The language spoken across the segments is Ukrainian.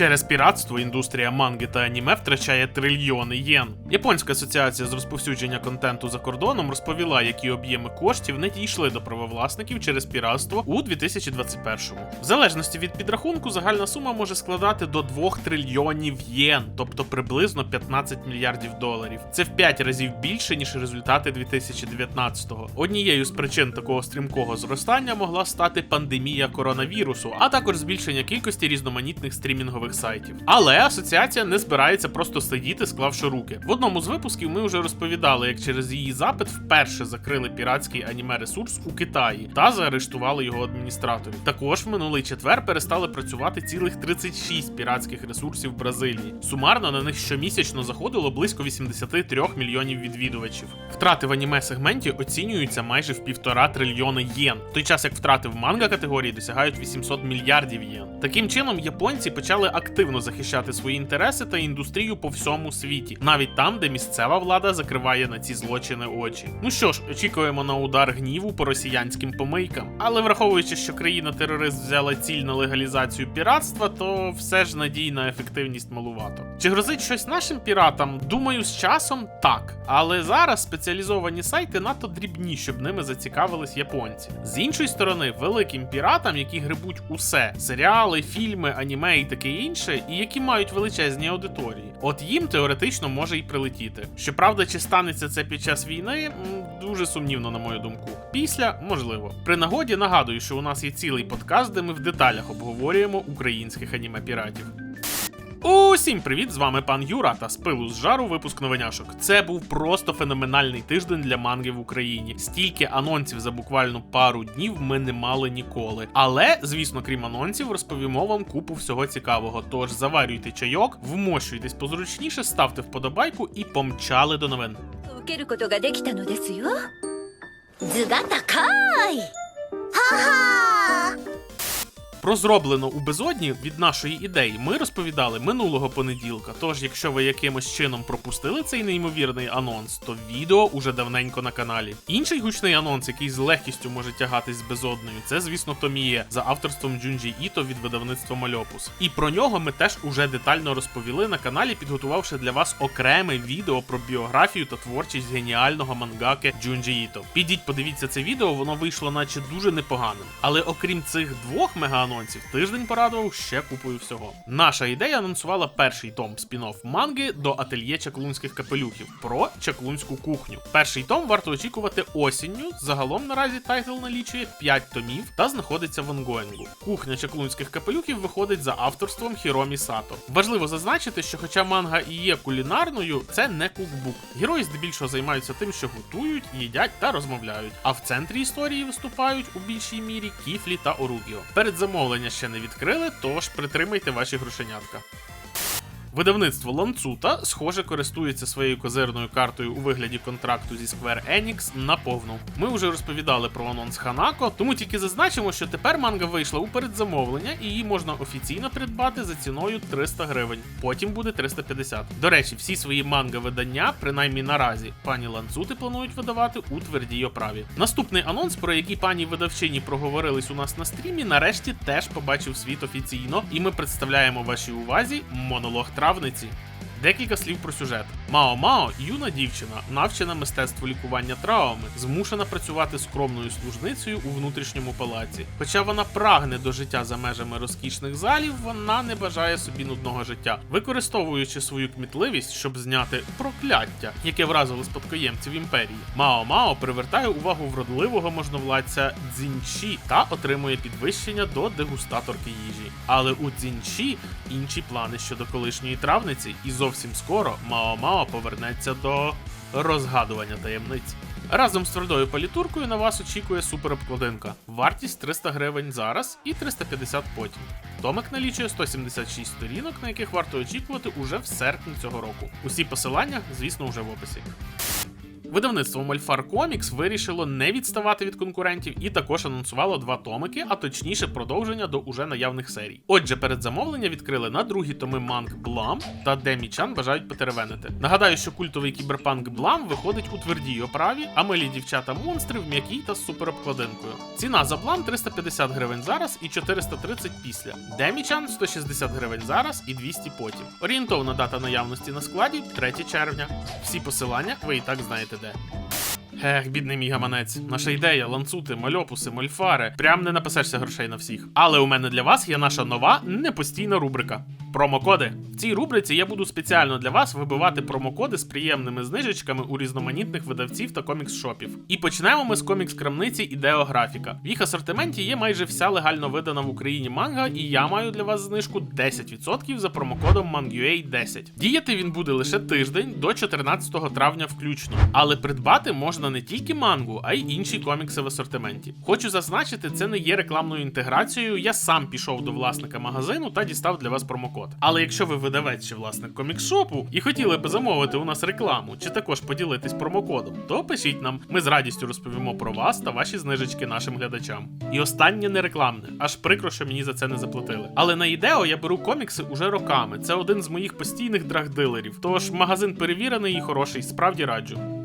Через піратство індустрія манги та аніме втрачає трильйони єн. Японська асоціація з розповсюдження контенту за кордоном розповіла, які об'єми коштів не дійшли до правовласників через піратство у 2021-му. В залежності від підрахунку, загальна сума може складати до 2 трильйонів єн, тобто приблизно 15 мільярдів доларів. Це в 5 разів більше ніж результати 2019-го. Однією з причин такого стрімкого зростання могла стати пандемія коронавірусу, а також збільшення кількості різноманітних стрімінгових сайтів. Але асоціація не збирається просто сидіти, склавши руки. В одному з випусків ми вже розповідали, як через її запит вперше закрили піратський аніме ресурс у Китаї та заарештували його адміністраторів. Також в минулий четвер перестали працювати цілих 36 піратських ресурсів в Бразилії. Сумарно на них щомісячно заходило близько 83 мільйонів відвідувачів. Втрати в аніме сегменті оцінюються майже в півтора трильйони єн, в той час як втрати в манга категорії досягають 800 мільярдів єн. Таким чином, японці почали активно захищати свої інтереси та індустрію по всьому світі, навіть там, де місцева влада закриває на ці злочини очі. Ну що ж, очікуємо на удар гніву по росіянським помийкам. Але враховуючи, що країна-терорист взяла ціль на легалізацію піратства, то все ж надій на ефективність малувато. Чи грозить щось нашим піратам? Думаю, з часом так. Але зараз спеціалізовані сайти надто дрібні, щоб ними зацікавились японці. З іншої сторони, великим піратам, які грибуть усе: серіали, фільми, аніме і таке інше, і які мають величезні аудиторії. От їм теоретично може й прилетіти. Щоправда, чи станеться це під час війни, дуже сумнівно, на мою думку. Після можливо. При нагоді нагадую, що у нас є цілий подкаст, де ми в деталях обговорюємо українських аніме піратів. Усім привіт! З вами пан Юра та з пилу з жару випуск новиняшок. Це був просто феноменальний тиждень для манги в Україні. Стільки анонсів за буквально пару днів ми не мали ніколи. Але, звісно, крім анонсів, розповімо вам купу всього цікавого. Тож заварюйте чайок, вмощуйтесь позручніше, ставте вподобайку і помчали до новин. Зуга такай! Ха-ха! Про зроблено у безодні від нашої ідеї ми розповідали минулого понеділка. Тож, якщо ви якимось чином пропустили цей неймовірний анонс, то відео уже давненько на каналі. Інший гучний анонс, який з легкістю може тягатись з безодною, це, звісно, Томіє за авторством Джунджі Іто від видавництва Мальопус. І про нього ми теж уже детально розповіли на каналі, підготувавши для вас окреме відео про біографію та творчість геніального мангаки Джунджі Іто. Підіть, подивіться це відео, воно вийшло, наче дуже непоганим. Але окрім цих двох мегаанонсів, тиждень порадував ще купою всього. Наша ідея анонсувала перший том спін-офф манги до ательє чаклунських капелюхів про чаклунську кухню. Перший том варто очікувати осінню. Загалом наразі тайтл налічує 5 томів та знаходиться в онгоїнгу. Кухня чаклунських капелюхів виходить за авторством Хіромі Сато. Важливо зазначити, що хоча манга і є кулінарною, це не кукбук. Герої здебільшого займаються тим, що готують, їдять та розмовляють. А в центрі історії виступають у більшій мірі Кіфлі та Оругіо. Перед замовлення ще не відкрили, тож притримайте ваші грошенятка. Видавництво Ланцута, схоже, користується своєю козирною картою у вигляді контракту зі Square Enix наповну. Ми вже розповідали про анонс Ханако, тому тільки зазначимо, що тепер манга вийшла у передзамовлення і її можна офіційно придбати за ціною 300 гривень. Потім буде 350. До речі, всі свої манга видання, принаймні наразі, пані Ланцути планують видавати у твердій оправі. Наступний анонс, про який пані видавчині проговорились у нас на стрімі, нарешті теж побачив світ офіційно, і ми представляємо вашій увазі монолог травниці. Декілька слів про сюжет. Мао Мао юна дівчина, навчена мистецтву лікування травмами, змушена працювати скромною служницею у внутрішньому палаці. Хоча вона прагне до життя за межами розкішних залів, вона не бажає собі нудного життя, використовуючи свою кмітливість, щоб зняти прокляття, яке вразило спадкоємців імперії. Мао Мао привертає увагу вродливого можновладця Дзінчі та отримує підвищення до дегустаторки їжі. Але у Дзінчі інші плани щодо колишньої травниці, і зовсім скоро Мао Мао повернеться до розгадування таємниць. Разом з твердою палітуркою на вас очікує суперобкладинка. Вартість 300 гривень зараз і 350 потім. Томик налічує 176 сторінок, на яких варто очікувати уже в серпні цього року. Усі посилання, звісно, вже в описі. Видавництво Мольфар Комікс вирішило не відставати від конкурентів і також анонсувало два томики, а точніше продовження до уже наявних серій. Отже, передзамовлення відкрили на другі томи Манг Блам та Демі Чан бажають потеревенити. Нагадаю, що культовий кіберпанк Блам виходить у твердій оправі, а милі дівчата монстри в м'якій та з суперобкладинкою. Ціна за Блам 350 гривень зараз і 430 після. Демі Чан 160 гривень зараз і 200 потім. Орієнтовна дата наявності на складі 3 червня. Всі посилання ви і так знаєте де. Ех, бідний мій гаманець. Наша ідея, ланцути, мальопуси, мольфари. Прям не напасешся грошей на всіх. Але у мене для вас є наша нова непостійна рубрика. Промокоди. В цій рубриці я буду спеціально для вас вибивати промокоди з приємними знижечками у різноманітних видавців та комікс-шопів. І почнемо ми з комікс-крамниці Ідеографіка. В їх асортименті є майже вся легально видана в Україні манга, і я маю для вас знижку 10% за промокодом ManguA 10. Діяти він буде лише тиждень до 14 травня включно, але придбати можна не тільки мангу, а й інші комікси в асортименті. Хочу зазначити, це не є рекламною інтеграцією. Я сам пішов до власника магазину та дістав для вас промокод. Але якщо ви видавець чи власник комікс-шопу і хотіли би замовити у нас рекламу, чи також поділитись промокодом, то пишіть нам. Ми з радістю розповімо про вас та ваші знижечки нашим глядачам. І останнє не рекламне, аж прикро, що мені за це не заплатили. Але на ідео я беру комікси уже роками. Це один з моїх постійних драгдилерів. Тож магазин перевірений і хороший, справді раджу.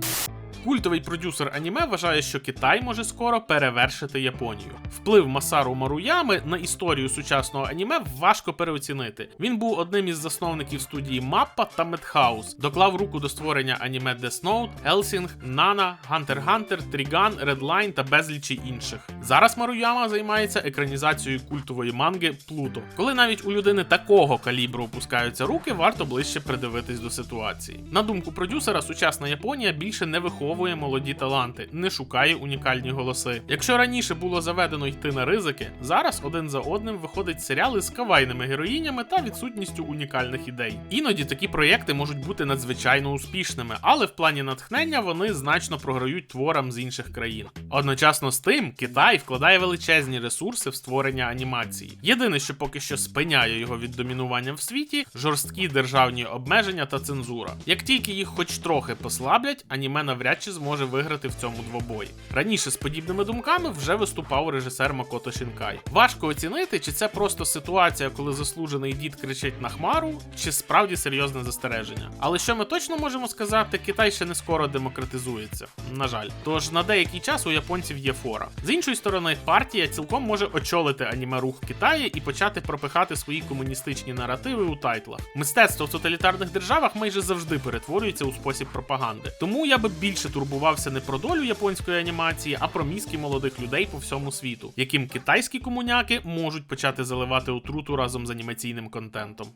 Культовий продюсер аніме вважає, що Китай може скоро перевершити Японію. Вплив Масару Маруями на історію сучасного аніме важко переоцінити. Він був одним із засновників студії Маппа та Медхаус, доклав руку до створення аніме Death Note, Helsing, Нана, Hunter Hunter, Тріган, Redline та безлічі інших. Зараз Маруяма займається екранізацією культової манги Плуто. Коли навіть у людини такого калібру опускаються руки, варто ближче придивитись до ситуації. На думку продюсера, сучасна Японія більше не виховує молоді таланти, не шукає унікальні голоси. Якщо раніше було заведено йти на ризики, зараз один за одним виходять серіали з кавайними героїнями та відсутністю унікальних ідей. Іноді такі проєкти можуть бути надзвичайно успішними, але в плані натхнення вони значно програють творам з інших країн. Одночасно з тим, Китай вкладає величезні ресурси в створення анімації. Єдине, що поки що спиняє його від домінування в світі, жорсткі державні обмеження та цензура. Як тільки їх хоч трохи послаблять, аніме навряд чи зможе виграти в цьому двобої. Раніше з подібними думками вже виступав режисер Макото Шінкай. Важко оцінити, чи це просто ситуація, коли заслужений дід кричить на хмару, чи справді серйозне застереження. Але що ми точно можемо сказати, Китай ще не скоро демократизується. На жаль, тож на деякий час у японців є фора. З іншої сторони, партія цілком може очолити аніме рух Китаю і почати пропихати свої комуністичні наративи у тайтлах. Мистецтво в тоталітарних державах майже завжди перетворюється у спосіб пропаганди. Тому я би більше турбувався не про долю японської анімації, а про мізки молодих людей по всьому світу, яким китайські комуняки можуть почати заливати отруту разом з анімаційним контентом.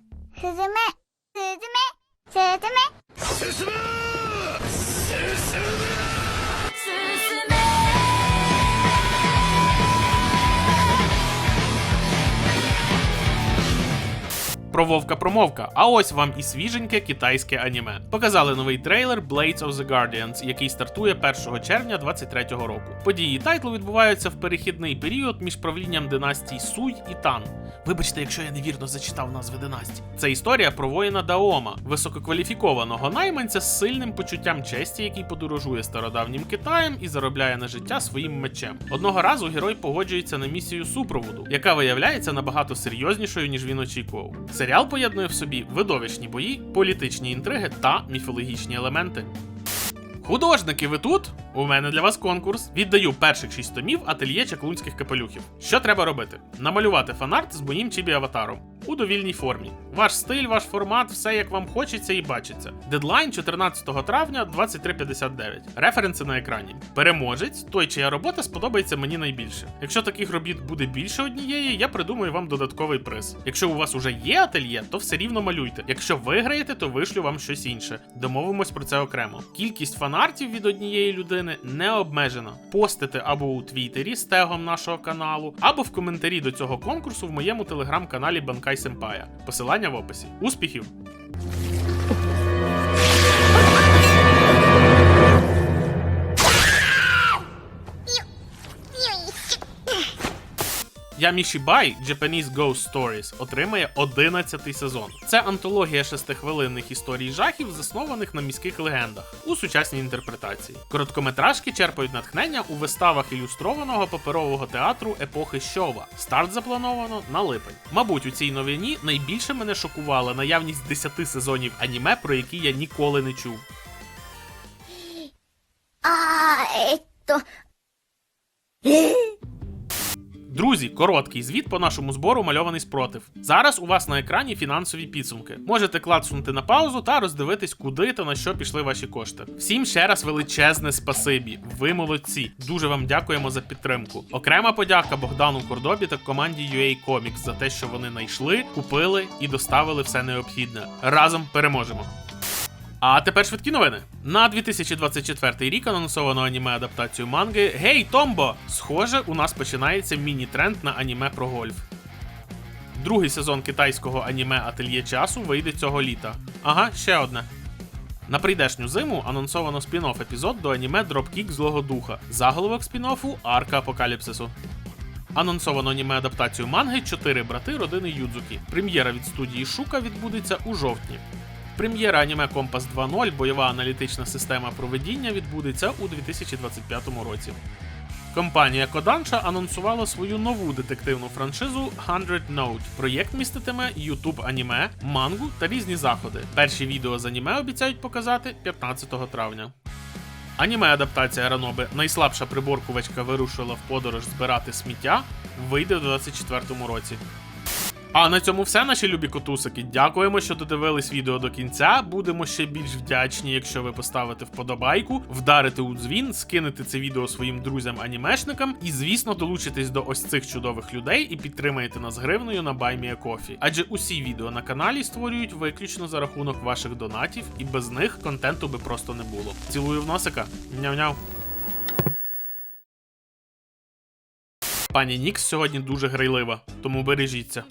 Сузуме! Сузуме! Сузуме! Про вовка промовка. А ось вам і свіженьке китайське аніме. Показали новий трейлер Blades of the Guardians, який стартує 1 червня 23-го року. Події тайтлу відбуваються в перехідний період між правлінням династій Суй і Тан. Вибачте, якщо я невірно зачитав назви династій. Це історія про воїна Даома, висококваліфікованого найманця з сильним почуттям честі, який подорожує стародавнім Китаєм і заробляє на життя своїм мечем. Одного разу герой погоджується на місію супроводу, яка виявляється набагато серйознішою, ніж він очікував. Серіал поєднує в собі видовищні бої, політичні інтриги та міфологічні елементи. Художники, ви тут? У мене для вас конкурс. Віддаю перших шість томів ательє чаклунських капелюхів. Що треба робити? Намалювати фанарт з моїм чібі аватаром у довільній формі. Ваш стиль, ваш формат, все як вам хочеться і бачиться. Дедлайн 14 травня 23.59. Референси на екрані. Переможець, той, чия робота сподобається мені найбільше. Якщо таких робіт буде більше однієї, я придумаю вам додатковий приз. Якщо у вас уже є ательє, то все рівно малюйте. Якщо виграєте, то вишлю вам щось інше. Домовимось про це окремо. Кількість фанартів від однієї людини не обмежена. Постите або у твіттері з тегом нашого каналу, або в коментарі до цього конкурсу в моєму телеграм-каналі Банкай Сенпая. Посилання в описі. Успіхів! Ямішібай Japanese Ghost Stories отримає 11-й сезон. Це антологія шестихвилинних історій жахів, заснованих на міських легендах у сучасній інтерпретації. Короткометражки черпають натхнення у виставах ілюстрованого паперового театру епохи Щова. Старт заплановано на липень. Мабуть, у цій новині найбільше мене шокувала наявність 10 сезонів аніме, про які я ніколи не чув. А, ето... Е, Друзі, короткий звіт по нашому збору мальований спротив. Зараз у вас на екрані фінансові підсумки. Можете клацнути на паузу та роздивитись, куди та на що пішли ваші кошти. Всім ще раз величезне спасибі. Ви молодці. Дуже вам дякуємо за підтримку. Окрема подяка Богдану Кордобі та команді UA Comics за те, що вони знайшли, купили і доставили все необхідне. Разом переможемо. А тепер швидкі новини. На 2024 рік анонсовано аніме адаптацію манги Гей, Томбо! Схоже, у нас починається міні-тренд на аніме про гольф. Другий сезон китайського аніме Ательє часу вийде цього літа. Ага, ще одне. На прийдешню зиму анонсовано спін-офф епізод до аніме Dropkick Злого Духа. Заголовок спін-оффу Арка Апокаліпсису. Анонсовано аніме адаптацію манги Чотири брати родини Юдзукі. Прем'єра від студії Шука відбудеться у жовтні. Прем'єра аніме Компас 2.0 бойова аналітична система проведіння відбудеться у 2025 році. Компанія Kodansha анонсувала свою нову детективну франшизу 100 Note. Проєкт міститиме YouTube аніме, мангу та різні заходи. Перші відео з аніме обіцяють показати 15 травня. Аніме адаптація Раноби найслабша приборкувачка вирушила в подорож збирати сміття. Вийде в 2024 році. А на цьому все, наші любі котусики. Дякуємо, що додивились відео до кінця. Будемо ще більш вдячні, якщо ви поставите вподобайку, вдарите у дзвін, скинете це відео своїм друзям-анімешникам і, звісно, долучитесь до ось цих чудових людей і підтримаєте нас гривною на BuyMeACoffee. Адже усі відео на каналі створюють виключно за рахунок ваших донатів, і без них контенту би просто не було. Цілую в носика. Няв-няв. Пані Нікс сьогодні дуже грайлива, тому бережіться.